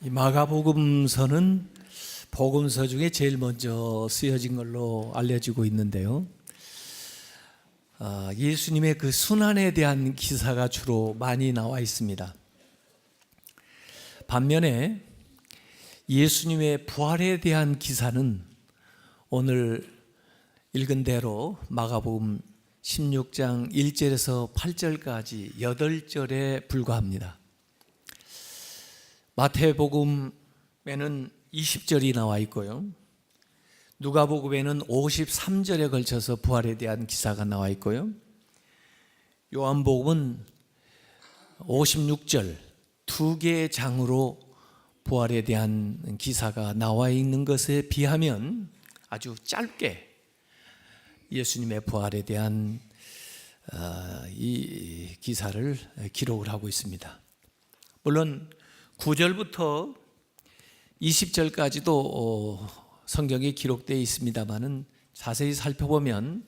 이 마가복음서는 복음서 중에 제일 먼저 쓰여진 걸로 알려지고 있는데요. 아, 예수님의 그 순환에 대한 기사가 주로 많이 나와 있습니다. 반면에 예수님의 부활에 대한 기사는 오늘 읽은 대로 마가복음 16장 1절에서 8절까지 8절에 불과합니다. 마태복음에는 20절이 나와 있고요. 누가복음에는 53절에 걸쳐서 부활에 대한 기사가 나와 있고요. 요한복음은 56절 두 개의 장으로 부활에 대한 기사가 나와 있는 것에 비하면 아주 짧게 예수님의 부활에 대한 어, 이 기사를 기록을 하고 있습니다. 물론 9절부터 20절까지도 어, 성경에 기록되어 있습니다만은 자세히 살펴보면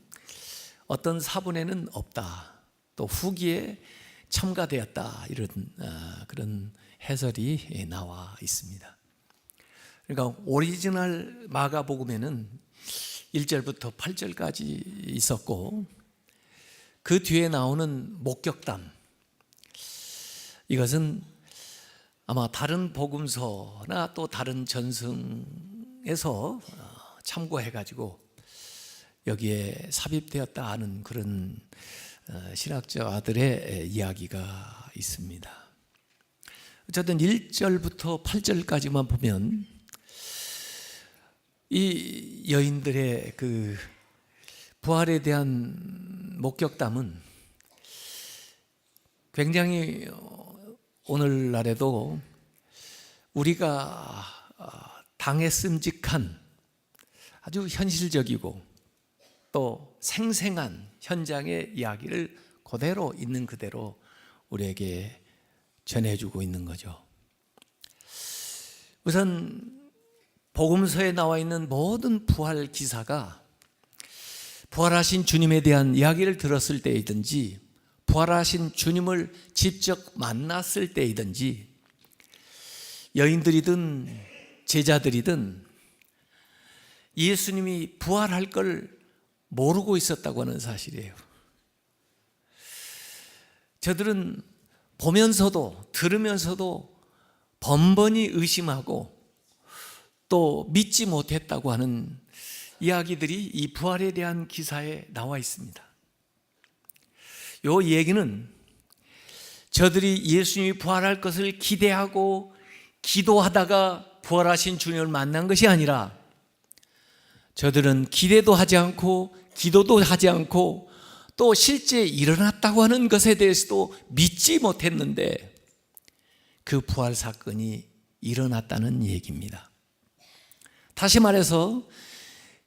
어떤 사본에는 없다. 또 후기에 첨가되었다. 이런 어, 그런 해설이 나와 있습니다. 그러니까 오리지널 마가복음에는 1절부터 8절까지 있었고 그 뒤에 나오는 목격담 이것은 아마 다른 복음서나 또 다른 전승에서 참고해 가지고 여기에 삽입되었다 하는 그런 어, 신학자들의 이야기가 있습니다. 어쨌든 1절부터 8절까지만 보면 이 여인들의 그 부활에 대한 목격담은 굉장히 오늘날에도 우리가 당했음직한 아주 현실적이고 또 생생한 현장의 이야기를 그대로 있는 그대로 우리에게 전해주고 있는 거죠. 우선 복음서에 나와 있는 모든 부활 기사가 부활하신 주님에 대한 이야기를 들었을 때이든지 부활하신 주님을 직접 만났을 때이든지 여인들이든 제자들이든 예수님이 부활할 걸 모르고 있었다고 하는 사실이에요. 저들은 보면서도 들으면서도 번번이 의심하고 또 믿지 못했다고 하는 이야기들이 이 부활에 대한 기사에 나와 있습니다. 요 얘기는 저들이 예수님이 부활할 것을 기대하고 기도하다가 부활하신 주님을 만난 것이 아니라 저들은 기대도 하지 않고 기도도 하지 않고 또 실제 일어났다고 하는 것에 대해서도 믿지 못했는데 그 부활 사건이 일어났다는 얘기입니다. 다시 말해서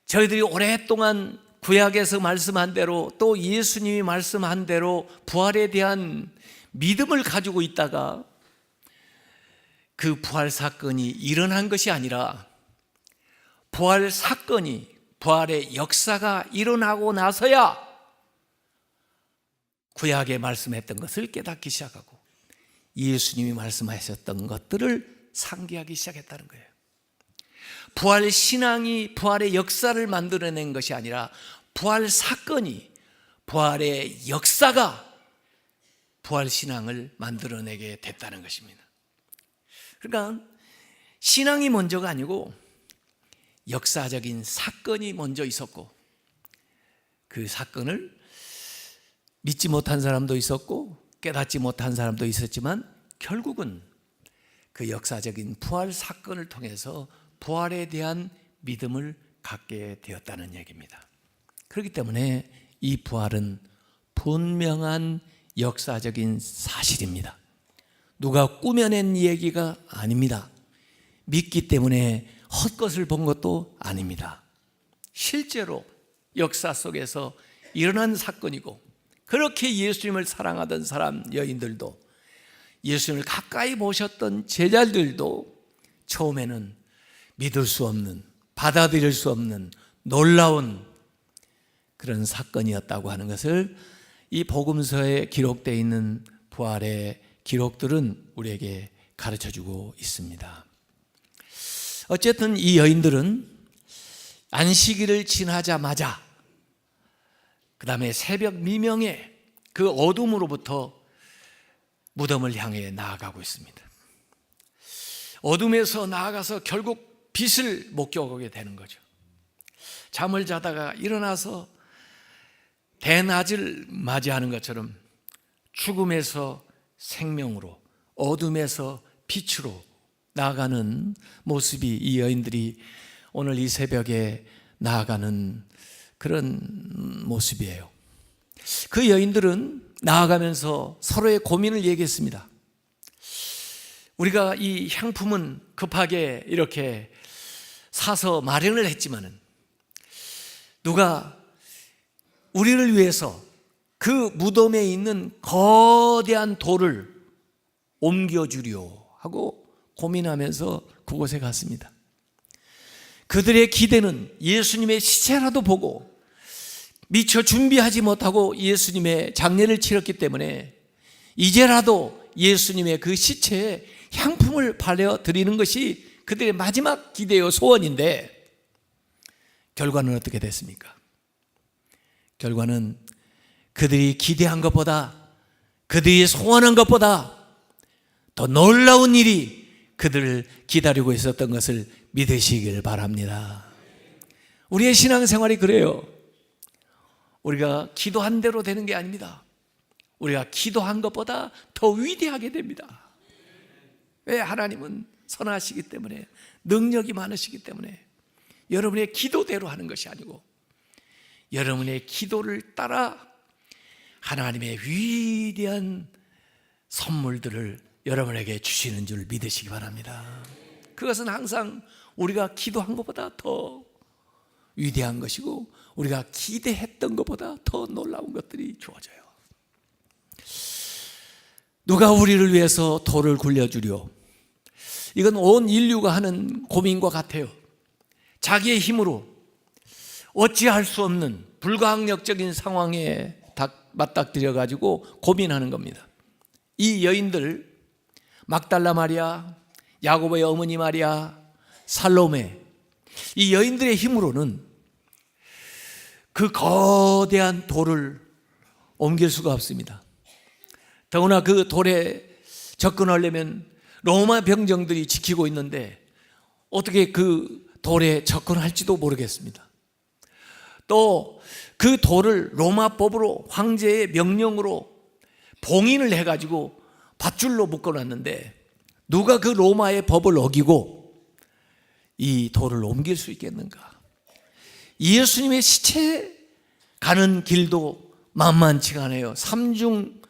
저희들이 오랫동안 구약에서 말씀한 대로 또 예수님이 말씀한 대로 부활에 대한 믿음을 가지고 있다가 그 부활 사건이 일어난 것이 아니라 부활 사건이 부활의 역사가 일어나고 나서야 구약에 말씀했던 것을 깨닫기 시작하고 예수님이 말씀하셨던 것들을 상기하기 시작했다는 거예요. 부활 신앙이 부활의 역사를 만들어낸 것이 아니라 부활 사건이 부활의 역사가 부활 신앙을 만들어내게 됐다는 것입니다. 그러니까 신앙이 먼저가 아니고 역사적인 사건이 먼저 있었고 그 사건을 믿지 못한 사람도 있었고 깨닫지 못한 사람도 있었지만 결국은 그 역사적인 부활 사건을 통해서 부활에 대한 믿음을 갖게 되었다는 얘기입니다. 그렇기 때문에 이 부활은 분명한 역사적인 사실입니다. 누가 꾸며낸 얘기가 아닙니다. 믿기 때문에 헛것을 본 것도 아닙니다. 실제로 역사 속에서 일어난 사건이고 그렇게 예수님을 사랑하던 사람 여인들도 예수님을 가까이 보셨던 제자들도 처음에는 믿을 수 없는 받아들일 수 없는 놀라운 그런 사건이었다고 하는 것을 이 복음서에 기록되어 있는 부활의 기록들은 우리에게 가르쳐 주고 있습니다. 어쨌든 이 여인들은 안식일을 지나자마자 그 다음에 새벽 미명에 그 어둠으로부터 무덤을 향해 나아가고 있습니다. 어둠에서 나아가서 결국 빛을 목격하게 되는 거죠. 잠을 자다가 일어나서 대낮을 맞이하는 것처럼 죽음에서 생명으로 어둠에서 빛으로 나아가는 모습이 이 여인들이 오늘 이 새벽에 나아가는 그런 모습이에요. 그 여인들은 나아가면서 서로의 고민을 얘기했습니다. 우리가 이 향품은 급하게 이렇게 사서 마련을 했지만은 누가 우리를 위해서 그 무덤에 있는 거대한 돌을 옮겨주려 하고 고민하면서 그곳에 갔습니다. 그들의 기대는 예수님의 시체라도 보고 미처 준비하지 못하고 예수님의 장례를 치렀기 때문에 이제라도 예수님의 그 시체에 향품을 발려 드리는 것이 그들의 마지막 기대요 소원인데 결과는 어떻게 됐습니까? 결과는 그들이 기대한 것보다 그들이 소원한 것보다 더 놀라운 일이 그들을 기다리고 있었던 것을 믿으시길 바랍니다. 우리의 신앙생활이 그래요. 우리가 기도한 대로 되는 게 아닙니다. 우리가 기도한 것보다 더 위대하게 됩니다. 왜 하나님은 선하시기 때문에 능력이 많으시기 때문에 여러분의 기도대로 하는 것이 아니고 여러분의 기도를 따라 하나님의 위대한 선물들을 여러분에게 주시는 줄 믿으시기 바랍니다. 그것은 항상 우리가 기도한 것보다 더 위대한 것이고 우리가 기대했던 것보다 더 놀라운 것들이 주어져요. 누가 우리를 위해서 돌을 굴려주려? 이건 온 인류가 하는 고민과 같아요. 자기의 힘으로 어찌할 수 없는 불가항력적인 상황에 맞닥뜨려 가지고 고민하는 겁니다. 이 여인들 막달라 마리아, 야고보의 어머니 마리아, 살로메 이 여인들의 힘으로는 그 거대한 돌을 옮길 수가 없습니다. 더구나 그 돌에 접근하려면 로마 병정들이 지키고 있는데 어떻게 그 돌에 접근할지도 모르겠습니다. 또 그 돌을 로마법으로 황제의 명령으로 봉인을 해가지고 밧줄로 묶어놨는데 누가 그 로마의 법을 어기고 이 돌을 옮길 수 있겠는가? 예수님의 시체 가는 길도 만만치가 않아요. 삼중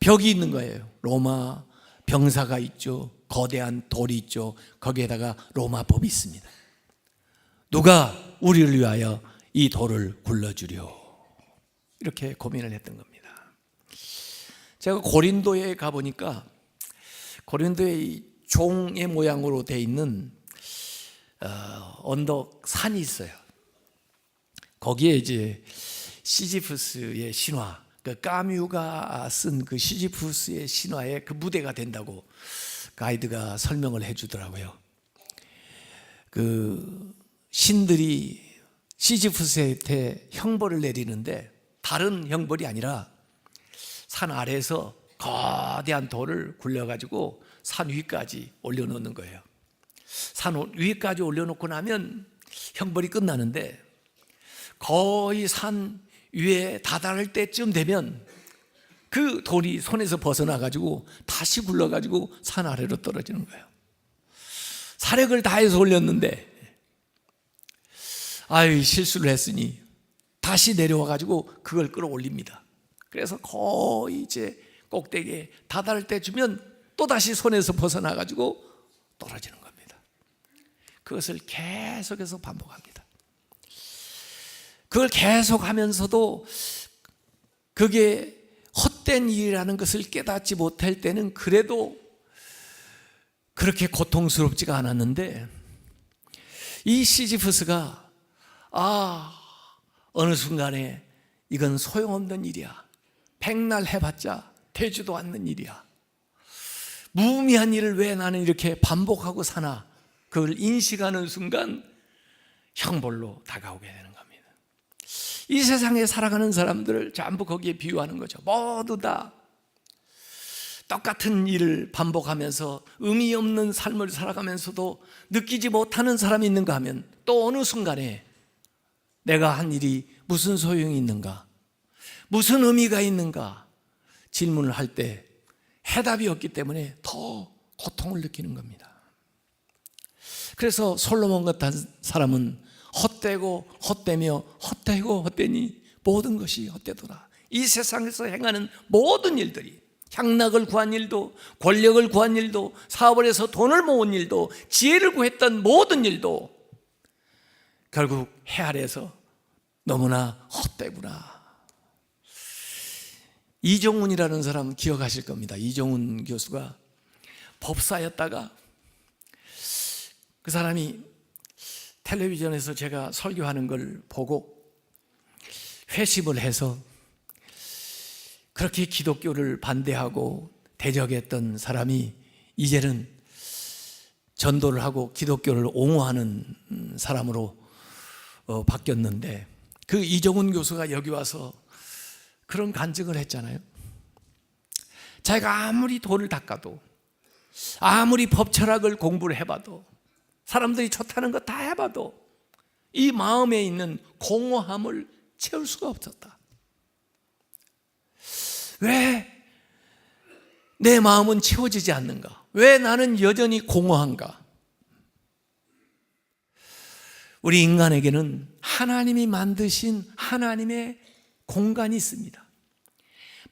벽이 있는 거예요. 로마 병사가 있죠. 거대한 돌이 있죠. 거기에다가 로마 법이 있습니다. 누가 우리를 위하여 이 돌을 굴러주려 이렇게 고민을 했던 겁니다. 제가 고린도에 가 보니까 고린도에 종의 모양으로 돼 있는 어, 언덕 산이 있어요. 거기에 이제 시지프스의 신화, 그 까뮤가 쓴 그 시지프스의 신화의 그 무대가 된다고 가이드가 설명을 해주더라고요. 그 신들이 시지프스한테 형벌을 내리는데 다른 형벌이 아니라 산 아래에서 거대한 돌을 굴려가지고 산 위까지 올려놓는 거예요. 산 위까지 올려놓고 나면 형벌이 끝나는데 거의 산 위에 다다를 때쯤 되면 그 돌이 손에서 벗어나가지고 다시 굴러가지고 산 아래로 떨어지는 거예요. 사력을 다해서 올렸는데 아유 실수를 했으니 다시 내려와가지고 그걸 끌어올립니다. 그래서 거의 이제 꼭대기에 다다를 때 주면 또 다시 손에서 벗어나가지고 떨어지는 겁니다. 그것을 계속해서 반복합니다. 그걸 계속 하면서도 그게 헛된 일이라는 것을 깨닫지 못할 때는 그래도 그렇게 고통스럽지가 않았는데 이 시지프스가 아 어느 순간에 이건 소용없는 일이야 백날 해봤자 되지도 않는 일이야 무의미한 일을 왜 나는 이렇게 반복하고 사나 그걸 인식하는 순간 형벌로 다가오게 되는 겁니다. 이 세상에 살아가는 사람들을 전부 거기에 비유하는 거죠. 모두 다 똑같은 일을 반복하면서 의미 없는 삶을 살아가면서도 느끼지 못하는 사람이 있는가 하면 또 어느 순간에 내가 한 일이 무슨 소용이 있는가? 무슨 의미가 있는가? 질문을 할 때 해답이 없기 때문에 더 고통을 느끼는 겁니다. 그래서 솔로몬 같은 사람은 헛되고 헛되며 헛되고 헛되니 모든 것이 헛되도다. 이 세상에서 행하는 모든 일들이 향락을 구한 일도 권력을 구한 일도 사업을 해서 돈을 모은 일도 지혜를 구했던 모든 일도 결국 해 아래서 너무나 헛되구나. 이종훈이라는 사람 기억하실 겁니다. 이종훈 교수가 법사였다가 그 사람이 텔레비전에서 제가 설교하는 걸 보고 회심을 해서 그렇게 기독교를 반대하고 대적했던 사람이 이제는 전도를 하고 기독교를 옹호하는 사람으로 어, 바뀌었는데 그 이종훈 교수가 여기 와서 그런 간증을 했잖아요. 자기가 아무리 돈을 닦아도 아무리 법 철학을 공부를 해봐도 사람들이 좋다는 거 다 해봐도 이 마음에 있는 공허함을 채울 수가 없었다. 왜 내 마음은 채워지지 않는가? 왜 나는 여전히 공허한가? 우리 인간에게는 하나님이 만드신 하나님의 공간이 있습니다.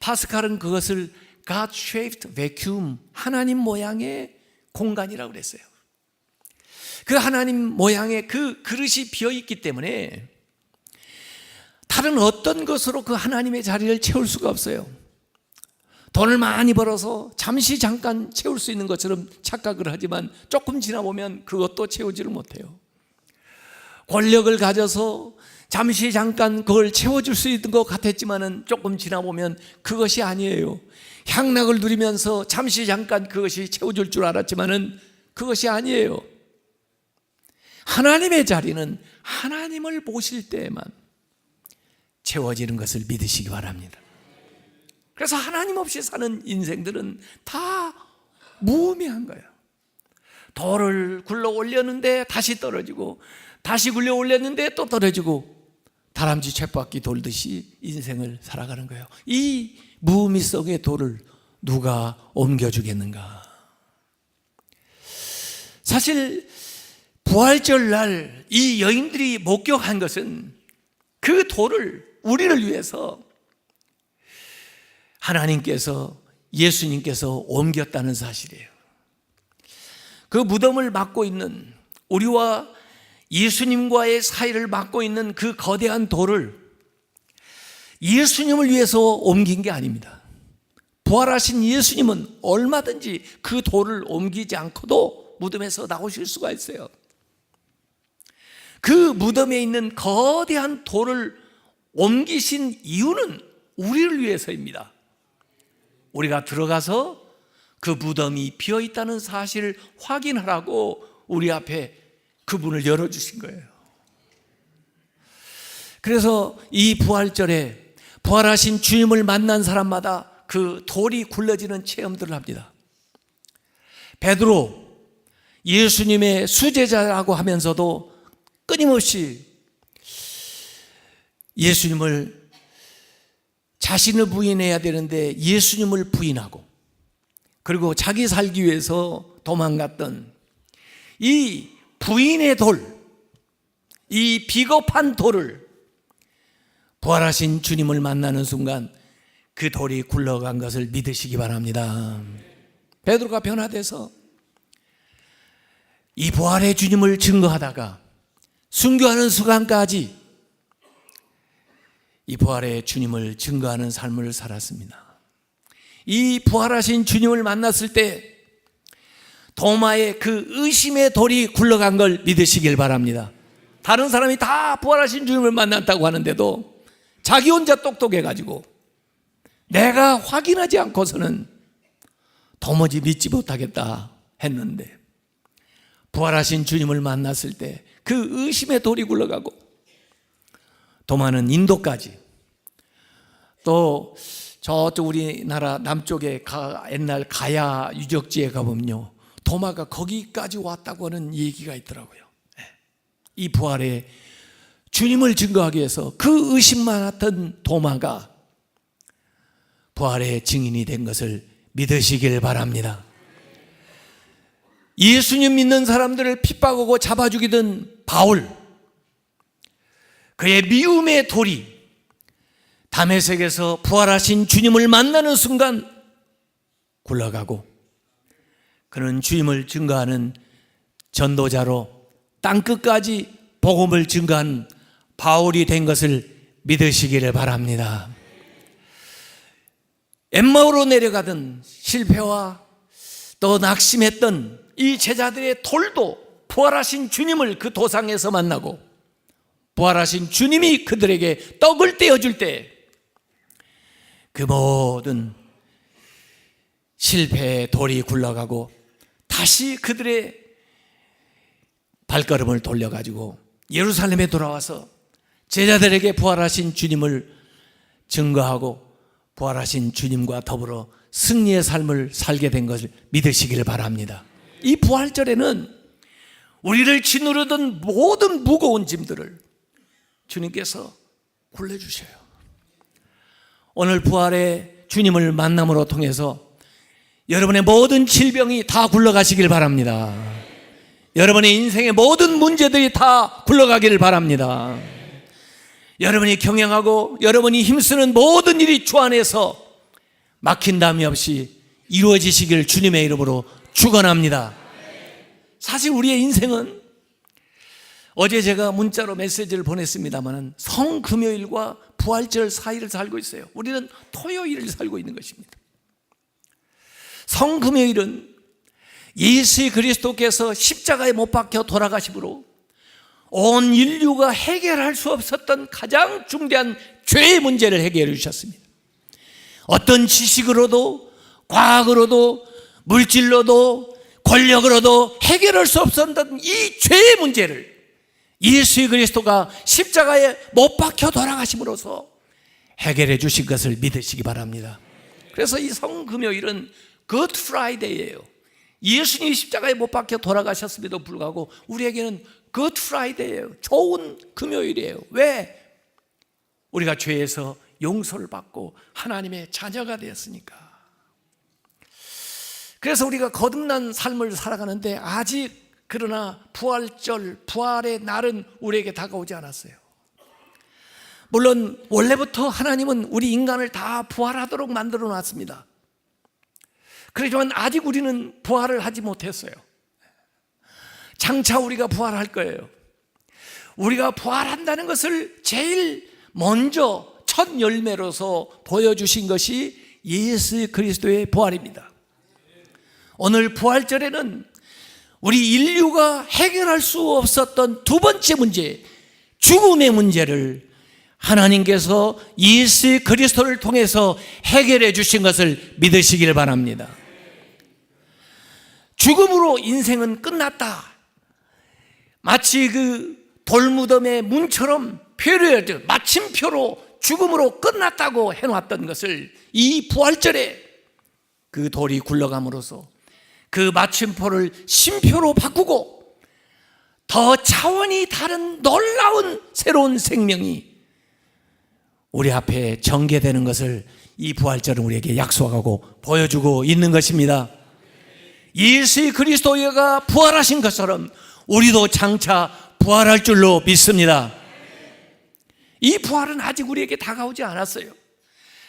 파스칼은 그것을 God-shaped vacuum, 하나님 모양의 공간이라고 그랬어요. 그 하나님 모양의 그 그릇이 비어 있기 때문에 다른 어떤 것으로 그 하나님의 자리를 채울 수가 없어요. 돈을 많이 벌어서 잠시 잠깐 채울 수 있는 것처럼 착각을 하지만 조금 지나 보면 그것도 채우지를 못해요. 권력을 가져서 잠시 잠깐 그걸 채워줄 수 있는 것 같았지만은 조금 지나 보면 그것이 아니에요. 향락을 누리면서 잠시 잠깐 그것이 채워줄 줄 알았지만은 그것이 아니에요. 하나님의 자리는 하나님을 보실 때에만 채워지는 것을 믿으시기 바랍니다. 그래서 하나님 없이 사는 인생들은 다 무의미한 거예요. 돌을 굴러 올렸는데 다시 떨어지고 다시 굴려 올렸는데 또 떨어지고 다람쥐 쳇바퀴 돌듯이 인생을 살아가는 거예요. 이 무의미 속의 돌을 누가 옮겨주겠는가? 사실 부활절 날 이 여인들이 목격한 것은 그 돌을 우리를 위해서 하나님께서 예수님께서 옮겼다는 사실이에요. 그 무덤을 막고 있는 우리와 예수님과의 사이를 막고 있는 그 거대한 돌을 예수님을 위해서 옮긴 게 아닙니다. 부활하신 예수님은 얼마든지 그 돌을 옮기지 않고도 무덤에서 나오실 수가 있어요. 그 무덤에 있는 거대한 돌을 옮기신 이유는 우리를 위해서입니다. 우리가 들어가서 그 무덤이 비어 있다는 사실을 확인하라고 우리 앞에 그분을 열어주신 거예요. 그래서 이 부활절에 부활하신 주님을 만난 사람마다 그 돌이 굴러지는 체험들을 합니다. 베드로 예수님의 수제자라고 하면서도 끊임없이 예수님을 자신을 부인해야 되는데 예수님을 부인하고 그리고 자기 살기 위해서 도망갔던 이 부인의 돌, 이 비겁한 돌을 부활하신 주님을 만나는 순간 그 돌이 굴러간 것을 믿으시기 바랍니다. 베드로가 변화돼서 이 부활의 주님을 증거하다가 순교하는 순간까지 이 부활의 주님을 증거하는 삶을 살았습니다. 이 부활하신 주님을 만났을 때 도마의 그 의심의 돌이 굴러간 걸 믿으시길 바랍니다. 다른 사람이 다 부활하신 주님을 만났다고 하는데도 자기 혼자 똑똑해가지고 내가 확인하지 않고서는 도무지 믿지 못하겠다 했는데 부활하신 주님을 만났을 때 그 의심의 돌이 굴러가고 도마는 인도까지 또 저쪽 우리나라 남쪽에 가, 옛날 가야 유적지에 가보면요 도마가 거기까지 왔다고 하는 얘기가 있더라고요 예. 이 부활에 주님을 증거하기 위해서 그 의심 많았던 도마가 부활의 증인이 된 것을 믿으시길 바랍니다. 예수님 믿는 사람들을 핍박하고 잡아 죽이던 바울, 그의 미움의 돌이 담에색에서 부활하신 주님을 만나는 순간 굴러가고 그는 주님을 증거하는 전도자로 땅끝까지 복음을 증거한 바울이 된 것을 믿으시기를 바랍니다. 엠마오로 내려가던 실패와 또 낙심했던 이 제자들의 돌도 부활하신 주님을 그 도상에서 만나고 부활하신 주님이 그들에게 떡을 떼어줄 때 그 모든 실패의 돌이 굴러가고 다시 그들의 발걸음을 돌려가지고 예루살렘에 돌아와서 제자들에게 부활하신 주님을 증거하고 부활하신 주님과 더불어 승리의 삶을 살게 된 것을 믿으시기를 바랍니다. 이 부활절에는 우리를 짓누르던 모든 무거운 짐들을 주님께서 굴려주셔요. 오늘 부활의 주님을 만남으로 통해서 여러분의 모든 질병이 다 굴러가시길 바랍니다. 여러분의 인생의 모든 문제들이 다 굴러가기를 바랍니다. 여러분이 경영하고 여러분이 힘쓰는 모든 일이 주 안에서 막힌 담이 없이 이루어지시길 주님의 이름으로 축원합니다. 사실 우리의 인생은 어제 제가 문자로 메시지를 보냈습니다만 성금요일과 부활절 사이를 살고 있어요. 우리는 토요일을 살고 있는 것입니다. 성금요일은 예수 그리스도께서 십자가에 못 박혀 돌아가심으로 온 인류가 해결할 수 없었던 가장 중대한 죄의 문제를 해결해 주셨습니다. 어떤 지식으로도 과학으로도 물질로도 권력으로도 해결할 수 없었던 이 죄의 문제를 예수 그리스도가 십자가에 못 박혀 돌아가심으로써 해결해 주신 것을 믿으시기 바랍니다. 그래서 이 성금요일은 굿 프라이데이예요. 예수님이 십자가에 못 박혀 돌아가셨음에도 불구하고 우리에게는 굿 프라이데이예요. 좋은 금요일이에요. 왜? 우리가 죄에서 용서를 받고 하나님의 자녀가 되었으니까. 그래서 우리가 거듭난 삶을 살아가는데 아직 그러나 부활절, 부활의 날은 우리에게 다가오지 않았어요. 물론 원래부터 하나님은 우리 인간을 다 부활하도록 만들어 놨습니다. 그렇지만 아직 우리는 부활을 하지 못했어요. 장차 우리가 부활할 거예요. 우리가 부활한다는 것을 제일 먼저 첫 열매로서 보여주신 것이 예수 그리스도의 부활입니다. 오늘 부활절에는 우리 인류가 해결할 수 없었던 두 번째 문제, 죽음의 문제를 하나님께서 예수 그리스도를 통해서 해결해 주신 것을 믿으시길 바랍니다. 죽음으로 인생은 끝났다. 마치 그 돌무덤의 문처럼 표를 마침표로 죽음으로 끝났다고 해놨던 것을 이 부활절에 그 돌이 굴러감으로써 그 마침표를 심표로 바꾸고 더 차원이 다른 놀라운 새로운 생명이 우리 앞에 전개되는 것을 이 부활절은 우리에게 약속하고 보여주고 있는 것입니다. 예수 그리스도가 부활하신 것처럼 우리도 장차 부활할 줄로 믿습니다. 이 부활은 아직 우리에게 다가오지 않았어요.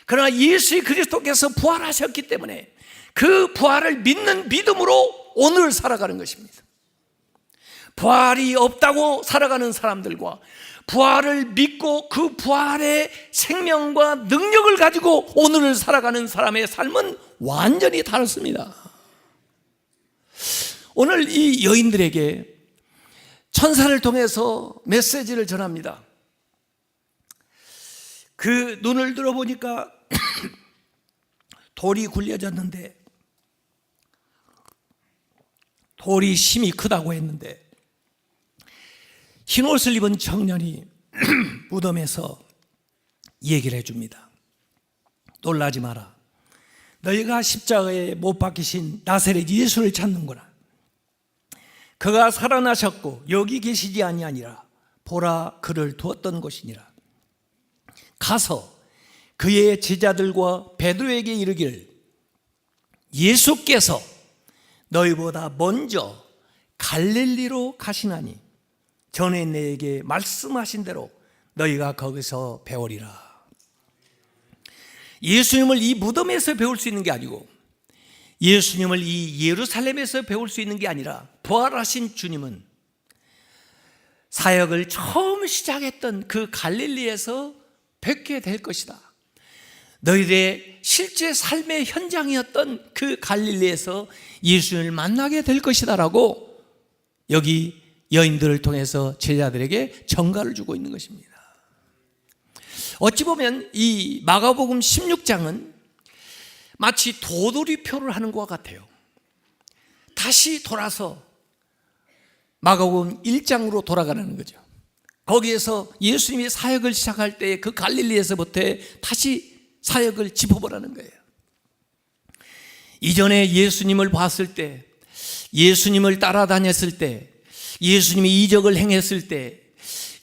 그러나 예수 그리스도께서 부활하셨기 때문에 그 부활을 믿는 믿음으로 오늘 살아가는 것입니다. 부활이 없다고 살아가는 사람들과 부활을 믿고 그 부활의 생명과 능력을 가지고 오늘을 살아가는 사람의 삶은 완전히 다릅니다. 오늘 이 여인들에게 천사를 통해서 메시지를 전합니다. 그 눈을 들어보니까 돌이 굴려졌는데 돌이 힘이 크다고 했는데 흰 옷을 입은 청년이 무덤에서 얘기를 해줍니다. 놀라지 마라. 너희가 십자가에 못 박히신 나사렛 예수를 찾는구나. 그가 살아나셨고 여기 계시지 아니하니라. 보라 그를 두었던 곳이니라. 가서 그의 제자들과 베드로에게 이르기를 예수께서 너희보다 먼저 갈릴리로 가시나니 전에 내게 말씀하신 대로 너희가 거기서 배우리라. 예수님을 이 무덤에서 배울 수 있는 게 아니고 예수님을 이 예루살렘에서 배울 수 있는 게 아니라 부활하신 주님은 사역을 처음 시작했던 그 갈릴리에서 뵙게 될 것이다. 너희들의 실제 삶의 현장이었던 그 갈릴리에서 예수님을 만나게 될 것이다라고 여기 여인들을 통해서 제자들에게 전가를 주고 있는 것입니다. 어찌 보면 이 마가복음 16장은 마치 도돌이표를 하는 것과 같아요. 다시 돌아서 마가복음 1장으로 돌아가는 거죠. 거기에서 예수님이 사역을 시작할 때 그 갈릴리에서부터 다시 사역을 짚어보라는 거예요. 이전에 예수님을 봤을 때, 예수님을 따라다녔을 때, 예수님이 이적을 행했을 때,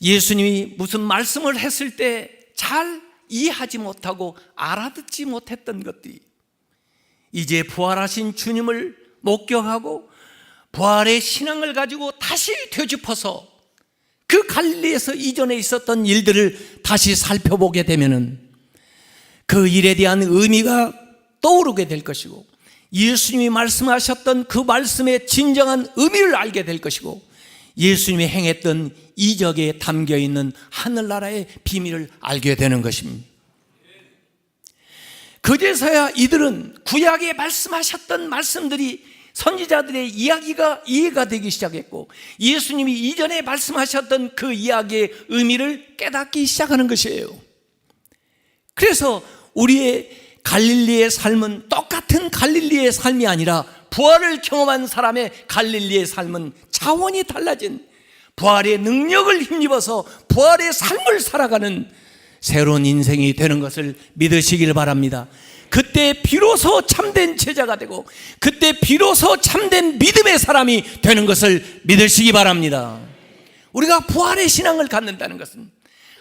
예수님이 무슨 말씀을 했을 때 잘 이해하지 못하고 알아듣지 못했던 것들이 이제 부활하신 주님을 목격하고 부활의 신앙을 가지고 다시 되짚어서 그 갈릴리에서 이전에 있었던 일들을 다시 살펴보게 되면은 그 일에 대한 의미가 떠오르게 될 것이고 예수님이 말씀하셨던 그 말씀의 진정한 의미를 알게 될 것이고 예수님이 행했던 이적에 담겨 있는 하늘나라의 비밀을 알게 되는 것입니다. 그제서야 이들은 구약에 말씀하셨던 말씀들이 선지자들의 이야기가 이해가 되기 시작했고 예수님이 이전에 말씀하셨던 그 이야기의 의미를 깨닫기 시작하는 것이에요. 그래서 우리의 갈릴리의 삶은 똑같은 갈릴리의 삶이 아니라 부활을 경험한 사람의 갈릴리의 삶은 차원이 달라진 부활의 능력을 힘입어서 부활의 삶을 살아가는 새로운 인생이 되는 것을 믿으시길 바랍니다. 그때 비로소 참된 제자가 되고 그때 비로소 참된 믿음의 사람이 되는 것을 믿으시기 바랍니다. 우리가 부활의 신앙을 갖는다는 것은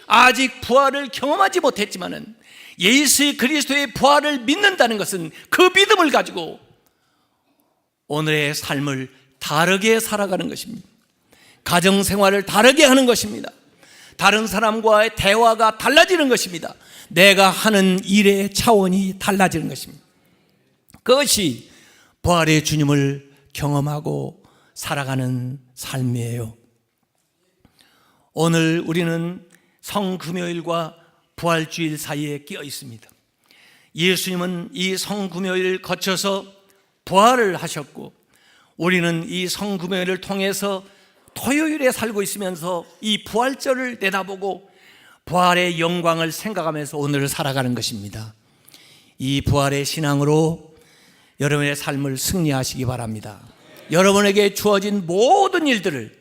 아직 부활을 경험하지 못했지만은 예수 그리스도의 부활을 믿는다는 것은 그 믿음을 가지고 오늘의 삶을 다르게 살아가는 것입니다. 가정 생활을 다르게 하는 것입니다. 다른 사람과의 대화가 달라지는 것입니다. 내가 하는 일의 차원이 달라지는 것입니다. 그것이 부활의 주님을 경험하고 살아가는 삶이에요. 오늘 우리는 성금요일과 부활주일 사이에 끼어 있습니다. 예수님은 이 성금요일을 거쳐서 부활을 하셨고 우리는 이 성금요일을 통해서 토요일에 살고 있으면서 이 부활절을 내다보고 부활의 영광을 생각하면서 오늘을 살아가는 것입니다. 이 부활의 신앙으로 여러분의 삶을 승리하시기 바랍니다. 여러분에게 주어진 모든 일들을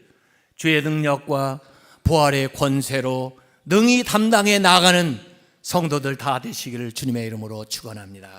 주의 능력과 부활의 권세로 능히 담당해 나가는 성도들 다 되시기를 주님의 이름으로 축원합니다.